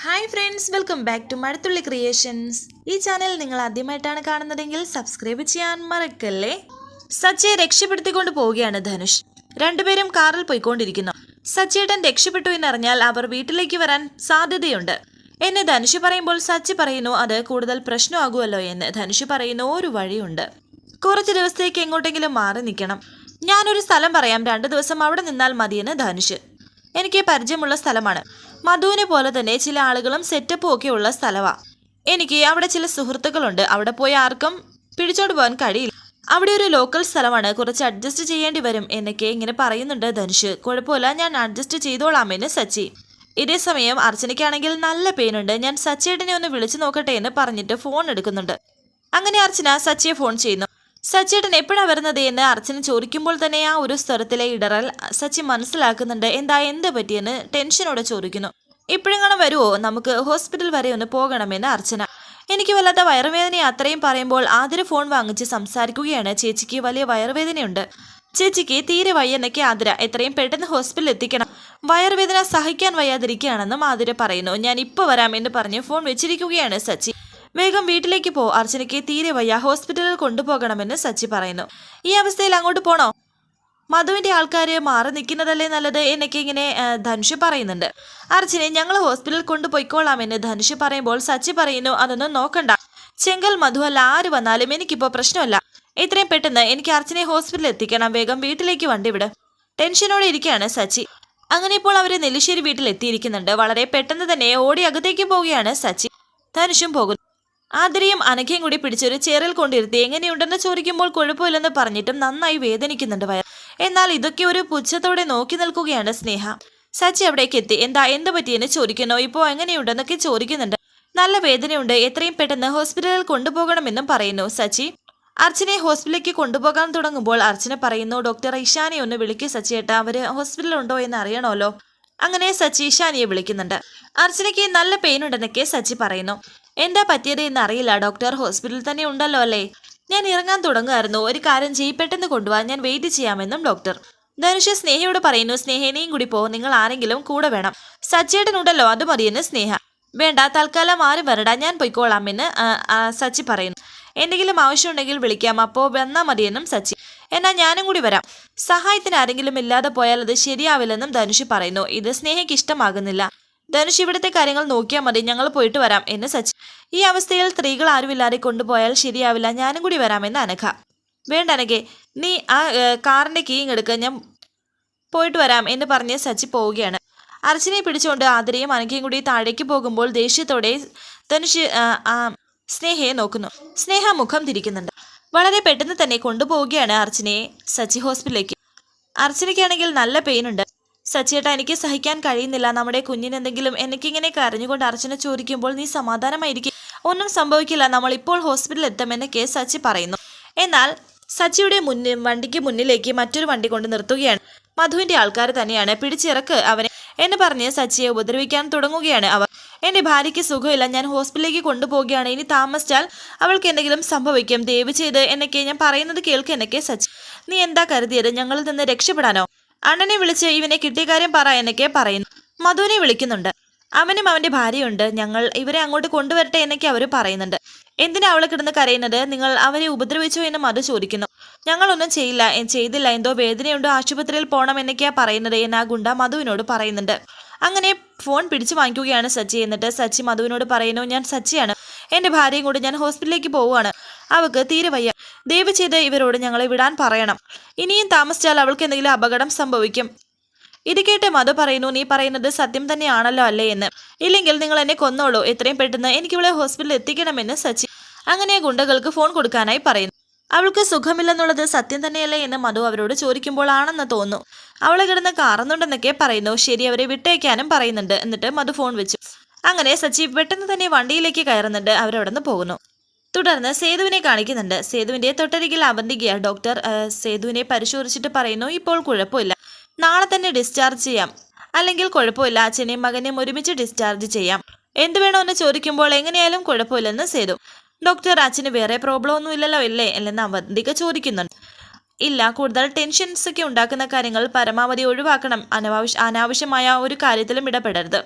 Hi friends welcome back to Mazhathulli creations ഈ channel നിങ്ങൾ ആദ്യമായിട്ടാണ് കാണുന്നതെങ്കിൽ സബ്സ്ക്രൈബ് ചെയ്യാൻ മറക്കല്ലേ? സച്ചയെ രക്ഷപ്പെടുത്തിക്കൊണ്ട് പോവുകയാണ് ധനുഷ്. രണ്ടുപേരും കാറിൽ പോയിക്കൊണ്ടിരിക്കുന്നു. സച്ചേട്ടൻ രക്ഷപ്പെട്ടു എന്നറിഞ്ഞാൽ അവർ വീട്ടിലേക്ക് വരാൻ സാധ്യതയുണ്ട്. എന്നെ ധനുഷ് പറയുമ്പോൾ സച്ചി പറയുന്നു അത് കൂടുതൽ പ്രശ്നമാകുമല്ലോ എന്ന് ധനുഷ് പറയുന്ന ഒരു വഴിയുണ്ട്. കുറച്ച് ദിവസത്തേക്ക് എങ്ങോട്ടെങ്കിലും മാറി നിൽക്കണം. ഞാനൊരു സ്ഥലം പറയാം രണ്ടു ദിവസം അവിടെ നിന്നാൽ മതിയെന്ന് ധനുഷ്. എനിക്ക് പരിചയമുള്ള സ്ഥലമാണ്. മധുവിനെ പോലെ തന്നെ ചില ആളുകളും സെറ്റപ്പും ഒക്കെ ഉള്ള സ്ഥലമാണ് എനിക്ക് അവിടെ ചില സുഹൃത്തുക്കളുണ്ട്. അവിടെ പോയി ആർക്കും പിടിച്ചോണ്ട് പോകാൻ കഴിയില്ല. അവിടെ ഒരു ലോക്കൽ സ്ഥലമാണ്. കുറച്ച് അഡ്ജസ്റ്റ് ചെയ്യേണ്ടി വരും എന്നൊക്കെ ഇങ്ങനെ പറയുന്നുണ്ട് ധനുഷ്. കുഴപ്പമില്ല ഞാൻ അഡ്ജസ്റ്റ് ചെയ്തോളാമെന്ന് സച്ചി. ഇതേ സമയം അർച്ചനയ്ക്കാണെങ്കിൽ നല്ല പെയിനുണ്ട് ഞാൻ സച്ചേട്ടനെ ഒന്ന് വിളിച്ചു നോക്കട്ടെ എന്ന് പറഞ്ഞിട്ട് ഫോൺ എടുക്കുന്നുണ്ട്. അങ്ങനെ അർച്ചന സച്ചിയെ ഫോൺ ചെയ്യുന്നു. സച്ചിയേട്ടൻ എപ്പോഴാണ് വരുന്നത് എന്ന് അർച്ചന ചോദിക്കുമ്പോൾ തന്നെ ആ ഒരു സ്വരത്തിലെ ഇടറൽ സച്ചി മനസ്സിലാക്കുന്നുണ്ട്. എന്താ എന്ത് പറ്റിയെന്ന് ടെൻഷനോടെ ചോദിക്കുന്നു. ഇപ്പോഴെങ്ങനെ വരുമോ നമുക്ക് ഹോസ്പിറ്റൽ വരെ ഒന്ന് പോകണമെന്ന് അർച്ചന. എനിക്ക് വല്ലാത്ത വയറുവേദന അത്രയും പറയുമ്പോൾ ആതിര ഫോൺ വാങ്ങിച്ച് സംസാരിക്കുകയാണ്. ചേച്ചിക്ക് വലിയ വയറുവേദനയുണ്ട്. ചേച്ചിക്ക് തീരെ വയ്യെന്നൊക്കെ ആതിര. എത്രയും പെട്ടെന്ന് ഹോസ്പിറ്റലിൽ എത്തിക്കണം. വയറുവേദന സഹിക്കാൻ വയ്യാതിരിക്കുകയാണെന്നും ആതിര പറയുന്നു. ഞാൻ ഇപ്പോൾ വരാം എന്ന് പറഞ്ഞ് ഫോൺ വെച്ചിരിക്കുകയാണ് സച്ചി. വേഗം വീട്ടിലേക്ക് പോ. അർച്ചനയ്ക്ക് തീരെ വയ്യ. ഹോസ്പിറ്റലിൽ കൊണ്ടുപോകണമെന്ന് സച്ചി പറയുന്നു. ഈ അവസ്ഥയിൽ അങ്ങോട്ട് പോണോ? മധുവിന്റെ ആൾക്കാർ മാറി നിൽക്കുന്നതല്ലേ നല്ലത് എന്നൊക്കെ ഇങ്ങനെ ധനുഷ് പറയുന്നുണ്ട്. അർച്ചനെ ഞങ്ങൾ ഹോസ്പിറ്റലിൽ കൊണ്ടുപോയിക്കോളാമെന്ന് ധനുഷ് പറയുമ്പോൾ സച്ചി പറയുന്നു അതൊന്നും നോക്കണ്ട. ചെങ്കൽ മധു അല്ല ആര് വന്നാലും എനിക്കിപ്പോൾ പ്രശ്നമല്ല. എത്രയും പെട്ടെന്ന് എനിക്ക് അർച്ചനെ ഹോസ്പിറ്റലിൽ എത്തിക്കണം. വേഗം വീട്ടിലേക്ക് വണ്ടി വിട്. ടെൻഷനോടെ ഇരിക്കുകയാണ് സച്ചി. അങ്ങനെ ഇപ്പോൾ അവർ നെല്ലിശ്ശേരി വീട്ടിൽ എത്തിയിരിക്കുന്നുണ്ട് വളരെ പെട്ടെന്ന് തന്നെ ഓടി അകത്തേക്ക് പോവുകയാണ് സച്ചി. ധനുഷും പോകുന്നു. ആതിരയും അനഘയും കൂടി പിടിച്ചൊരു ചേറിൽ കൊണ്ടിരുത്തി എങ്ങനെയുണ്ടെന്ന് ചോദിക്കുമ്പോൾ കുഴപ്പമില്ലെന്ന് പറഞ്ഞിട്ടും നന്നായി വേദനിക്കുന്നുണ്ട് വയർ എന്നാൽ ഇതൊക്കെ ഒരു പുച്ഛത്തോടെ നോക്കി നിൽക്കുകയാണ് സ്നേഹ. സച്ചി അവിടേക്ക് എത്തി. എന്താ എന്ത് പറ്റിയെന്ന് ചോദിക്കുന്നു. ഇപ്പോൾ എങ്ങനെയുണ്ടെന്നൊക്കെ ചോദിക്കുന്നുണ്ട്. നല്ല വേദനയുണ്ട്. എത്രയും പെട്ടെന്ന് ഹോസ്പിറ്റലിൽ കൊണ്ടുപോകണമെന്നും പറയുന്നു സച്ചി. അർച്ചനെ ഹോസ്പിറ്റലിലേക്ക് കൊണ്ടുപോകാൻ തുടങ്ങുമ്പോൾ അർച്ചന പറയുന്നു ഡോക്ടർ ഇഷാനെ ഒന്ന് വിളിക്കൂ സച്ചി ഏട്ടാ. അവർ ഹോസ്പിറ്റലുണ്ടോ എന്ന് അറിയണമല്ലോ. അങ്ങനെ സച്ചി ഇഷാനിയെ വിളിക്കുന്നുണ്ട്. അർച്ചനയ്ക്ക് നല്ല പെയിൻ ഉണ്ടെന്നൊക്കെ സച്ചി പറയുന്നു. എന്താ പറ്റിയത് എന്ന് അറിയില്ല ഡോക്ടർ ഹോസ്പിറ്റലിൽ തന്നെ ഉണ്ടല്ലോ അല്ലേ? ഞാൻ ഇറങ്ങാൻ തുടങ്ങുമായിരുന്നു. ഒരു കാര്യം ചെയ്യ് പെട്ടെന്ന് കൊണ്ടുപോകാൻ ഞാൻ വെയിറ്റ് ചെയ്യാമെന്നും ഡോക്ടർ. ധനുഷ് സ്നേഹയോട് പറയുന്നു സ്നേഹനെയും കൂടി പോ. നിങ്ങൾ ആരെങ്കിലും കൂടെ വേണം. സച്ചിയേട്ടനുണ്ടല്ലോ അത് മതിയെന്ന് സ്നേഹ. വേണ്ട തൽക്കാലം ആരും വരണ്ട. ഞാൻ പൊയ്ക്കോളാമെന്ന് സച്ചി പറയുന്നു. എന്തെങ്കിലും ആവശ്യമുണ്ടെങ്കിൽ വിളിക്കാം. അപ്പോൾ വന്നാൽ മതിയെന്നും സച്ചി. എന്നാൽ ഞാനും കൂടി വരാം. സഹായത്തിന് ആരെങ്കിലും ഇല്ലാതെ പോയാൽ അത് ശരിയാവില്ലെന്നും ധനുഷ് പറയുന്നു. ഇത് സ്നേഹയ്ക്ക് ഇഷ്ടമാകുന്നില്ല. ധനുഷ് ഇവിടുത്തെ കാര്യങ്ങൾ നോക്കിയാൽ മതി. ഞങ്ങൾ പോയിട്ട് വരാം എന്ന് സച്ചിൻ ഈ അവസ്ഥയിൽ സ്ത്രീകൾ ആരുമില്ലാതെ കൊണ്ടുപോയാൽ ശരിയാവില്ല. ഞാനും കൂടി വരാമെന്ന് അനഘ. വേണ്ട അനഘെ നീ ആ കാറിന്റെ കീ എടുക്കുക ഞാൻ പോയിട്ട് വരാം എന്ന് പറഞ്ഞ് സച്ചി പോവുകയാണ്. അർച്ചനെ പിടിച്ചുകൊണ്ട് ആതിരയും അനഘയും കൂടി താഴേക്ക് പോകുമ്പോൾ ദേഷ്യത്തോടെ ധനുഷ് സ്നേഹയെ നോക്കുന്നു. സ്നേഹ മുഖം തിരിക്കുന്നുണ്ട്. വളരെ പെട്ടെന്ന് തന്നെ കൊണ്ടുപോവുകയാണ് അർച്ചനയെ സച്ചി ഹോസ്പിറ്റലിലേക്ക്. അർച്ചനയ്ക്കാണെങ്കിൽ നല്ല പെയിൻ ഉണ്ട്. സച്ചിയേട്ടാ എനിക്ക് സഹിക്കാൻ കഴിയുന്നില്ല. നമ്മുടെ കുഞ്ഞിനെന്തെങ്കിലും എനിക്കിങ്ങനെ കരഞ്ഞുകൊണ്ട് അർച്ചന ചോദിക്കുമ്പോൾ നീ സമാധാനമായിരിക്കും. ഒന്നും സംഭവിക്കില്ല. നമ്മൾ ഇപ്പോൾ ഹോസ്പിറ്റലിൽ എത്തുമെന്ന് കെ സച്ചി പറയുന്നു. എന്നാൽ സച്ചിയുടെ മുന്നിൽ വണ്ടിക്ക് മുന്നിലേക്ക് മറ്റൊരു വണ്ടി കൊണ്ട് നിർത്തുകയാണ്. മധുവിന്റെ ആൾക്കാർ തന്നെയാണ്. പിടിച്ചിറക്ക് അവനെ എന്ന് പറഞ്ഞ് സച്ചിയെ ഉപദ്രവിക്കാൻ തുടങ്ങുകയാണ് അവർ. എന്റെ ഭാര്യയ്ക്ക് സുഖമില്ല. ഞാൻ ഹോസ്പിറ്റലിലേക്ക് കൊണ്ടുപോകുകയാണ് ഇനി താമസിച്ചാൽ അവൾക്ക് എന്തെങ്കിലും സംഭവിക്കും. ദയവ് ചെയ്ത് എന്നൊക്കെ ഞാൻ പറയുന്നത് കേൾക്ക് എന്നൊക്കെ സച്ചി. നീ എന്താ കരുതിയത്? ഞങ്ങളിൽ നിന്ന് രക്ഷപ്പെടാനോ? അണ്ണനെ വിളിച്ച് ഇവനെ കിട്ടിയ കാര്യം പറ എന്നൊക്കെ പറയുന്നു. മധുവിനെ വിളിക്കുന്നുണ്ട്. അവനും അവന്റെ ഭാര്യയുണ്ട്. ഞങ്ങൾ ഇവരെ അങ്ങോട്ട് കൊണ്ടുവരട്ടെ എന്നൊക്കെ അവർ പറയുന്നുണ്ട്. എന്തിനാ അവളെ കിടന്ന് കരയുന്നത്? നിങ്ങൾ അവരെ ഉപദ്രവിച്ചോ എന്ന് മധു ചോദിക്കുന്നു. ഞങ്ങളൊന്നും ചെയ്യില്ല. ചെയ്തില്ല. എന്തോ വേദനയുണ്ടോ? ആശുപത്രിയിൽ പോകണം എന്നൊക്കെയാ പറയുന്നത് എന്ന് ആ ഗുണ്ട മധുവിനോട് പറയുന്നുണ്ട്. അങ്ങനെ ഫോൺ പിടിച്ചു വാങ്ങിക്കുകയാണ് സച്ചി. എന്നിട്ട് സച്ചി മധുവിനോട് പറയുന്നു ഞാൻ സച്ചിയാണ്. എന്റെ ഭാര്യയും കൂടി ഞാൻ ഹോസ്പിറ്റലിലേക്ക് പോവുകയാണ്. അവൾക്ക് തീരെ വയ്യ. ദയവ് ചെയ്ത് ഇവരോട് ഞങ്ങളെ വിടാൻ പറയണം. ഇനിയും താമസിച്ചാൽ അവൾക്ക് എന്തെങ്കിലും അപകടം സംഭവിക്കും. ഇത് കേട്ട് മധു പറയുന്നു നീ പറയുന്നത് സത്യം തന്നെയാണല്ലോ അല്ലേ എന്ന്. ഇല്ലെങ്കിൽ നിങ്ങൾ എന്നെ കൊന്നോളൂ. എത്രയും പെട്ടെന്ന് എനിക്ക് ഇവളെ ഹോസ്പിറ്റലിൽ എത്തിക്കണമെന്ന് സച്ചി അങ്ങനെ ഗുണ്ടകൾക്ക് ഫോൺ കൊടുക്കാനായി പറയുന്നു. അവൾക്ക് സുഖമില്ലെന്നുള്ളത് സത്യം തന്നെയല്ലേ എന്ന് മധു അവരോട് ചോദിക്കുമ്പോൾ ആണെന്ന് തോന്നുന്നു. അവളെ കിടന്ന് കാറുന്നുണ്ടെന്നൊക്കെ പറയുന്നു. ശരി അവരെ വിട്ടയക്കാനും പറയുന്നുണ്ട്. എന്നിട്ട് മധു ഫോൺ വെച്ചു. അങ്ങനെ സച്ചി പെട്ടെന്ന് തന്നെ വണ്ടിയിലേക്ക് കയറുന്നുണ്ട്. അവരവിടെ നിന്ന് പോകുന്നു. തുടർന്ന് സേതുവിനെ കാണിക്കുന്നുണ്ട്. സേതുവിന്റെ തൊട്ടരികിൽ അവന്തികയ ഡോക്ടർ സേതുവിനെ പരിശോധിച്ചിട്ട് പറയുന്നു ഇപ്പോൾ കുഴപ്പമില്ല. നാളെ തന്നെ ഡിസ്ചാർജ് ചെയ്യാം. അല്ലെങ്കിൽ കുഴപ്പമില്ല അച്ഛനെയും മകനെയും ഒരുമിച്ച് ഡിസ്ചാർജ് ചെയ്യാം. എന്ത് എന്ന് ചോദിക്കുമ്പോൾ എങ്ങനെയായാലും കുഴപ്പമില്ലെന്ന് സേതു. ഡോക്ടർ അച്ഛന് വേറെ പ്രോബ്ലം ഒന്നും ഇല്ലല്ലോ ഇല്ലേ അല്ലെന്ന് അവന്തിക ചോദിക്കുന്നുണ്ട്. ഇല്ല കൂടുതൽ ടെൻഷൻസ് ഒക്കെ ഉണ്ടാക്കുന്ന കാര്യങ്ങൾ പരമാവധി ഒഴിവാക്കണം. അനാവശ്യ അനാവശ്യമായ ഒരു കാര്യത്തിലും ഇടപെടരുത്.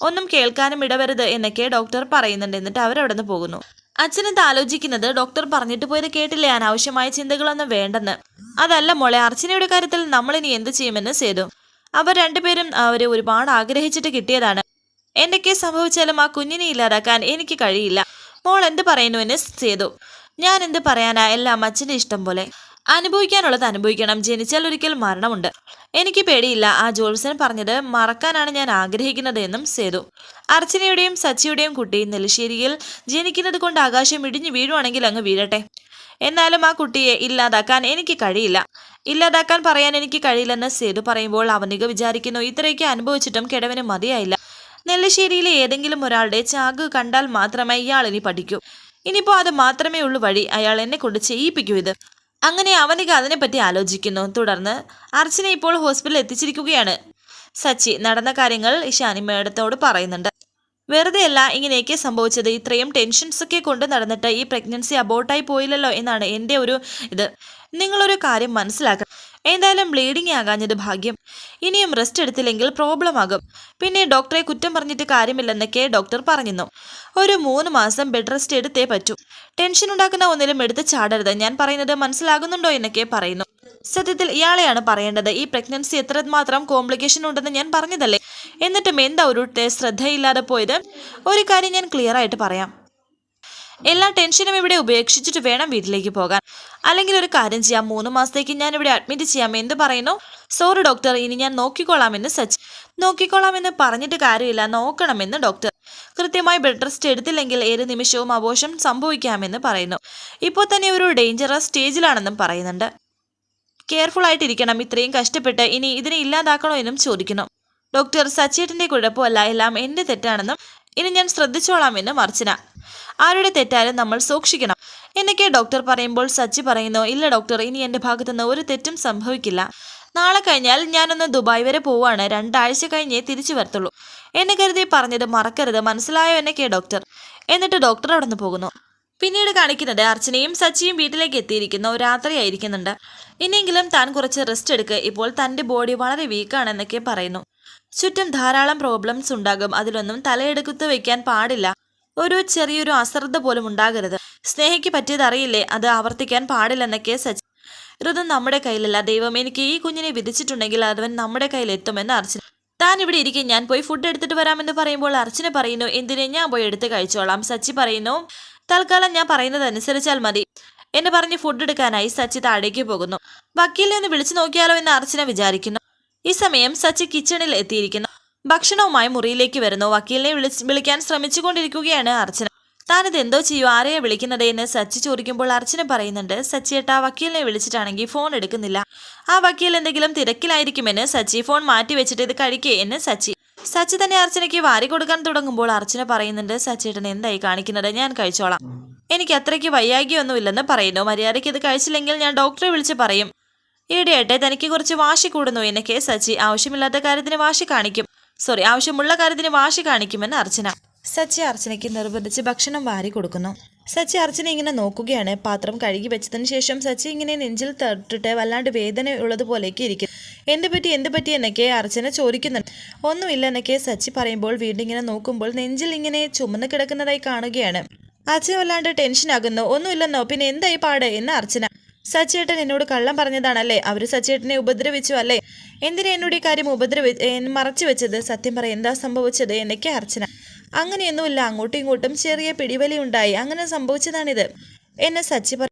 ഒന്നും കേൾക്കാനും ഇടവരുത് എന്നൊക്കെ ഡോക്ടർ പറയുന്നുണ്ട്. എന്നിട്ട് അവരവിടെ നിന്ന് പോകുന്നു. അച്ഛനെന്ത് ആലോചിക്കുന്നത്? ഡോക്ടർ പറഞ്ഞിട്ട് പോയത് കേട്ടില്ലേ? അനാവശ്യമായ ചിന്തകളൊന്നും വേണ്ടെന്ന്. അതല്ല മോളെ അർച്ചനയുടെ കാര്യത്തിൽ നമ്മളിനി എന്ത് ചെയ്യുമെന്ന് സേതു. അവർ രണ്ടുപേരും അവരെ ഒരുപാട് ആഗ്രഹിച്ചിട്ട് കിട്ടിയതാണ്. എന്തൊക്കെ സംഭവിച്ചാലും ആ കുഞ്ഞിനെ ഇല്ലാതാക്കാൻ എനിക്ക് കഴിയില്ല. മോൾ എന്ത് പറയുന്നു എന്ന് സേതു. ഞാൻ എന്ത് പറയാനാ? എല്ലാം അച്ഛന്റെ ഇഷ്ടം പോലെ. അനുഭവിക്കാനുള്ളത് അനുഭവിക്കണം. ജനിച്ചാൽ ഒരിക്കൽ മരണമുണ്ട്. എനിക്ക് പേടിയില്ല. ആ ജോത്സൻ പറഞ്ഞത് മറക്കാനാണ് ഞാൻ ആഗ്രഹിക്കുന്നത് എന്നും സേതു. അർച്ചനയുടെയും സച്ചിയുടെയും കുട്ടി നെല്ലിശ്ശേരിയിൽ ജനിക്കുന്നത് കൊണ്ട് ആകാശം ഇടിഞ്ഞു വീഴുവാണെങ്കിൽ അങ്ങ് വീഴട്ടെ. എന്നാലും ആ കുട്ടിയെ ഇല്ലാതാക്കാൻ എനിക്ക് കഴിയില്ല. ഇല്ലാതാക്കാൻ പറയാൻ എനിക്ക് കഴിയില്ലെന്ന് സേതു പറയുമ്പോൾ അവനിക വിചാരിക്കുന്നു ഇത്രയൊക്കെ അനുഭവിച്ചിട്ടും കിടവിന് മതിയായില്ല. നെല്ലിശ്ശേരിയിലെ ഏതെങ്കിലും ഒരാളുടെ ചാക് കണ്ടാൽ മാത്രമേ ഇയാൾ ഇനി പഠിക്കൂ. ഇനിയിപ്പോൾ അത് മാത്രമേ ഉള്ളൂ വഴി. അയാൾ എന്നെ കൊണ്ട് ചെയ്യിപ്പിക്കൂ ഇത്. അങ്ങനെ അവനിക അതിനെപ്പറ്റി ആലോചിക്കുന്നു. തുടർന്ന് അർച്ചന ഇപ്പോൾ ഹോസ്പിറ്റലിൽ എത്തിച്ചിരിക്കുകയാണ്. സച്ചി നടന്ന കാര്യങ്ങൾ ഇഷാനി മേഡത്തോട് പറയുന്നുണ്ട്. വെറുതെയല്ല ഇങ്ങനെയൊക്കെ സംഭവിച്ചത്. ഇത്രയും ടെൻഷൻസ് ഒക്കെ കൊണ്ട് നടന്നിട്ട് ഈ പ്രഗ്നൻസി അബോട്ടായി പോയില്ലല്ലോ എന്നാണ് എന്റെ ഒരു ഇത്. നിങ്ങളൊരു കാര്യം മനസ്സിലാക്കണം. എന്തായാലും ബ്ലീഡിംഗ് ആകാഞ്ഞത് ഭാഗ്യം. ഇനിയും റെസ്റ്റ് എടുത്തില്ലെങ്കിൽ പ്രോബ്ലം ആകും. പിന്നെ ഡോക്ടറെ കുറ്റം പറഞ്ഞിട്ട് കാര്യമില്ലെന്നൊക്കെ ഡോക്ടർ പറഞ്ഞിരുന്നു. ഒരു മൂന്ന് മാസം ബെഡ് റെസ്റ്റ് എടുത്തേ പറ്റൂ. ടെൻഷൻ ഉണ്ടാക്കുന്ന ഒന്നിലും എടുത്ത് ചാടരുത്. ഞാൻ പറയുന്നത് മനസ്സിലാകുന്നുണ്ടോ എന്നൊക്കെ പറയുന്നു. സത്യത്തിൽ ഇയാളെയാണ് പറയേണ്ടത്. ഈ പ്രഗ്നൻസി എത്രമാത്രം കോംപ്ലിക്കേഷൻ ഉണ്ടെന്ന് ഞാൻ പറഞ്ഞതല്ലേ? എന്നിട്ടും എന്താ ഒരു ശ്രദ്ധയില്ലാതെ പോയത്? ഒരു കാര്യം ഞാൻ ക്ലിയർ ആയിട്ട് പറയാം. എല്ലാ ടെൻഷനും ഇവിടെ ഉപേക്ഷിച്ചിട്ട് വേണം വീട്ടിലേക്ക് പോകാൻ. അല്ലെങ്കിൽ ഒരു കാര്യം ചെയ്യാം. മൂന്ന് മാസത്തേക്ക് ഞാൻ ഇവിടെ അഡ്മിറ്റ് ചെയ്യാം. എന്ത് പറയുന്നു? സോറി ഡോക്ടർ ഇനി ഞാൻ നോക്കിക്കോളാമെന്ന് സച്ച്. നോക്കിക്കോളാമെന്ന് പറഞ്ഞിട്ട് കാര്യമില്ല. നോക്കണമെന്ന് ഡോക്ടർ കൃത്യമായി ബ്ലഡ് റെസ്റ്റ് എടുത്തില്ലെങ്കിൽ ഏത് നിമിഷവും അപോഷം സംഭവിക്കാമെന്ന് പറയുന്നു. ഇപ്പോൾ തന്നെ ഒരു ഡേഞ്ചറസ് സ്റ്റേജിലാണെന്നും പറയുന്നുണ്ട്. കെയർഫുൾ ആയിട്ടിരിക്കണം ഇത്രയും കഷ്ടപ്പെട്ട് ഇനി ഇതിനെ ഇല്ലാതാക്കണോ എന്നും ചോദിക്കുന്നു. ഡോക്ടർ സച്ചേട്ടിന്റെ കുഴപ്പമല്ല എല്ലാം എന്റെ തെറ്റാണെന്നും ഇനി ഞാൻ ശ്രദ്ധിച്ചോളാമെന്നും അർച്ചന ആരുടെ തെറ്റാലും നമ്മൾ സൂക്ഷിക്കണം. എന്നൊക്കെ ഡോക്ടർ പറയുമ്പോൾ സച്ചി പറയുന്നു ഇല്ല ഡോക്ടർ ഇനി എന്റെ ഭാഗത്തുനിന്ന് ഒരു തെറ്റും സംഭവിക്കില്ല. നാളെ കഴിഞ്ഞാൽ ഞാനൊന്ന് ദുബായ് വരെ പോവാണ്. രണ്ടാഴ്ച കഴിഞ്ഞേ തിരിച്ചു വരത്തുള്ളൂ. എന്നെ കരുതി പറഞ്ഞത് മറക്കരുത്. മനസ്സിലായോ എന്നൊക്കെ ഡോക്ടർ? എന്നിട്ട് ഡോക്ടർ അവിടെ നിന്ന് പോകുന്നു. പിന്നീട് കാണിക്കുന്നത് അർച്ചനയും സച്ചിയും വീട്ടിലേക്ക് എത്തിയിരിക്കുന്നു. രാത്രിയായിരിക്കുന്നുണ്ട് ഇനിയെങ്കിലും താൻ കുറച്ച് റെസ്റ്റ് എടുക്കുക ഇപ്പോൾ തന്റെ ബോഡി വളരെ വീക്കാണെന്നൊക്കെ പറയുന്നു. ചുറ്റും ധാരാളം പ്രോബ്ലംസ് ഉണ്ടാകും. അതിലൊന്നും തലയെടുക്കത്ത് വെക്കാൻ പാടില്ല. ഒരു ചെറിയൊരു അശ്രദ്ധ പോലും ഉണ്ടാകരുത്. സ്നേഹയ്ക്ക് പറ്റിയത് അറിയില്ലേ അത് ആവർത്തിക്കാൻ പാടില്ലെന്നൊക്കെ സച്ചി ഋതു നമ്മുടെ കയ്യിലല്ല. ദൈവം എനിക്ക് ഈ കുഞ്ഞിനെ വിധിച്ചിട്ടുണ്ടെങ്കിൽ അവൻ നമ്മുടെ കയ്യിൽ എത്തുമെന്ന് അർച്ചന താൻ ഇവിടെ ഇരിക്കും. ഞാൻ പോയി ഫുഡ് എടുത്തിട്ട് വരാമെന്ന് പറയുമ്പോൾ അർച്ചന പറയുന്നു എന്തിനെ? ഞാൻ പോയി എടുത്ത് കഴിച്ചോളാം. സച്ചി പറയുന്നു തൽക്കാലം ഞാൻ പറയുന്നത് അനുസരിച്ചാൽ മതി. എന്ന് പറഞ്ഞ് ഫുഡ് എടുക്കാനായി സച്ചി താഴേക്ക് പോകുന്നു. വക്കീലിനെ ഒന്ന് വിളിച്ചു നോക്കിയാലോ എന്ന് അർച്ചന വിചാരിക്കുന്നു. ഈ സമയം സച്ചി കിച്ചണിൽ എത്തിയിരിക്കുന്നു. ഭക്ഷണവുമായി മുറിയിലേക്ക് വരുന്നു. വക്കീലിനെ വിളിക്കാൻ ശ്രമിച്ചുകൊണ്ടിരിക്കുകയാണ് അർച്ചന. താനിത് എന്തോ ചെയ്യൂ ആരെയാ വിളിക്കുന്നത് എന്ന് സച്ചി ചോദിക്കുമ്പോൾ അർച്ചന പറയുന്നുണ്ട് സച്ചിയേട്ടാ വക്കീലിനെ വിളിച്ചിട്ടാണെങ്കിൽ ഫോൺ എടുക്കുന്നില്ല. ആ വക്കീൽ എന്തെങ്കിലും തിരക്കിലായിരിക്കുമെന്ന് സച്ചി ഫോൺ മാറ്റി വെച്ചിട്ട് ഇത് കഴിക്കേ എന്ന് സച്ചി. സച്ചി തന്നെ അർച്ചനയ്ക്ക് വാരി കൊടുക്കാൻ തുടങ്ങുമ്പോൾ അർച്ചന പറയുന്നുണ്ട് സച്ചിയേട്ടൻ എന്തായി കാണിക്കുന്നത്? ഞാൻ കഴിച്ചോളാം. എനിക്ക് അത്രയ്ക്ക് വയ്യാകിയൊന്നുമില്ലെന്ന് പറയുന്നു. മര്യാദയ്ക്ക് ഇത് കഴിച്ചില്ലെങ്കിൽ ഞാൻ ഡോക്ടറെ വിളിച്ച് പറയും. ഈയിടെയായിട്ട് തനിക്ക് കുറച്ച് വാശി കൂടുന്നു എന്നൊക്കെ സച്ചി ആവശ്യമില്ലാത്ത കാര്യത്തിന് വാശി കാണിക്കും. സോറി ആവശ്യമുള്ള കാര്യത്തിന് വാശി കാണിക്കുമെന്ന് അർച്ചന. സച്ചി അർച്ചനയ്ക്ക് നിർബന്ധിച്ച് ഭക്ഷണം വാരി കൊടുക്കുന്നു. സച്ചി അർച്ചന ഇങ്ങനെ നോക്കുകയാണ്. പാത്രം കഴുകി വെച്ചതിന് ശേഷം സച്ചി ഇങ്ങനെ നെഞ്ചിൽ തട്ടിട്ട് വല്ലാണ്ട് വേദന ഉള്ളതുപോലെയൊക്കെ ഇരിക്കും എന്ത് പറ്റി? എന്ത് പറ്റി? എന്നൊക്കെ അർച്ചന ചോദിക്കുന്നുണ്ട്. ഒന്നുമില്ല എന്നൊക്കെ സച്ചി പറയുമ്പോൾ വീണ്ടും ഇങ്ങനെ നോക്കുമ്പോൾ നെഞ്ചിൽ ഇങ്ങനെ ചുമന്ന് കിടക്കുന്നതായി കാണുകയാണ്. അച്ഛൻ വല്ലാണ്ട് ടെൻഷനാകുന്നു ഒന്നുമില്ലെന്നോ? പിന്നെ എന്തായി പാട്? എന്ന് അർച്ചന. സച്ചേട്ടൻ എന്നോട് കള്ളം പറഞ്ഞതാണല്ലേ? അവർ സച്ചേട്ടനെ ഉപദ്രവിച്ചു അല്ലേ? എന്തിനാ എന്നോട് ഈ കാര്യം ഉപദ്രവി മറച്ചു വെച്ചത്? സത്യം പറ എന്താ സംഭവിച്ചത്? എന്നൊക്കെ അർച്ചന. അങ്ങനെയൊന്നുമില്ല. അങ്ങോട്ടും ഇങ്ങോട്ടും ചെറിയ പിടിവലി ഉണ്ടായി. അങ്ങനെ സംഭവിച്ചതാണിത്. എന്നെ സച്ചി